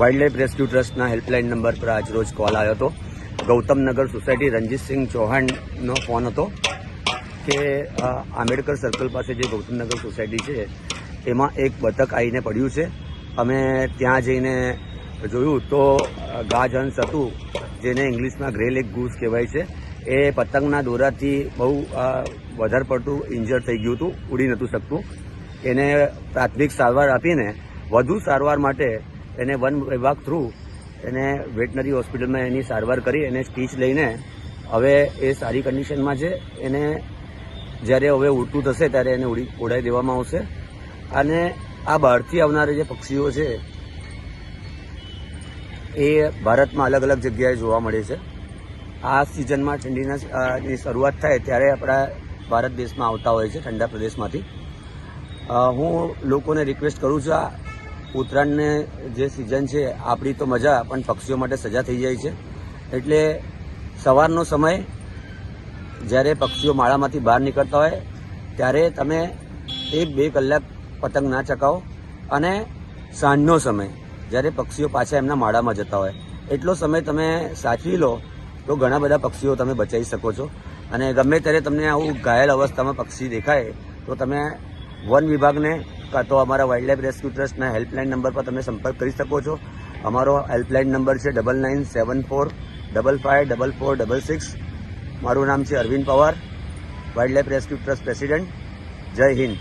Wild life rescue ટ્રસ્ટના helpline number પર આજ રોજ કોલ આવ્યો હતો. ગૌતમનગર સોસાયટી રણજીતસિંહ ચૌહાણનો ફોન હતો કે આંબેડકર સર્કલ પાસે જે ગૌતમનગર સોસાયટી છે, એમાં એક બતક આવીને પડ્યું છે. અમે ત્યાં જઈને જોયું તો ગાજહંસ હતું, જેને ઇંગ્લિશમાં ગ્રે લેક ગૂસ કહેવાય છે. એ પતંગના દોરાથી બહુ વધારે પડતું ઇન્જર થઈ ગયું હતું, ઉડી નહોતું શકતું. એને પ્રાથમિક સારવાર આપીને વધુ સારવાર માટે એને વન વિભાગ થ્રુ એને વેટનરી હોસ્પિટલમાં એની સારવાર કરી, એને સ્ટીચ લઈને હવે એ સારી કન્ડિશનમાં છે. એને જ્યારે હવે ઉડતું થશે ત્યારે એને ઉડી ઉડાઈ દેવામાં આવશે. અને આ બહારથી આવનારા જે પક્ષીઓ છે, એ ભારતમાં અલગ અલગ જગ્યાએ જોવા મળે છે. આ સિઝનમાં ઠંડીના શરૂઆત થાય ત્યારે આપણા ભારત દેશમાં આવતા હોય છે, ઠંડા પ્રદેશમાંથી. હું લોકોને રિક્વેસ્ટ કરું છું, આ ઉત્તરાયણને જે સિઝન છે, આપણી તો મજા, પણ પક્ષીઓ માટે સજા થઈ જાય છે. એટલે સવારનો સમય, જ્યારે પક્ષીઓ માળામાંથી બહાર નીકળતા હોય, ત્યારે તમે એક બે કલાક પતંગ ના ચકાવો અને સાંજનો સમય, જ્યારે પક્ષીઓ પાછા એમના માળામાં જતા હોય. એટલો સમય તમે સાચવી લો, તો ઘણા બધા પક્ષીઓ તમે બચાવી શકો છો. અને ગમે ત્યારે તમને આવું ઘાયલ અવસ્થામાં પક્ષી દેખાય, તો તમે વન વિભાગને કાં તો અમારા વાઇલ્ડ લાઇફ રેસ્ક્યુ ટ્રસ્ટના હેલ્પલાઇન નંબર પર તમે સંપર્ક કરી શકો છો. અમારો હેલ્પલાઇન નંબર છે double nine seven four double five double four double six મારું નામ છે Arvind Pawar wild life rescue trust president જય હિન્દ.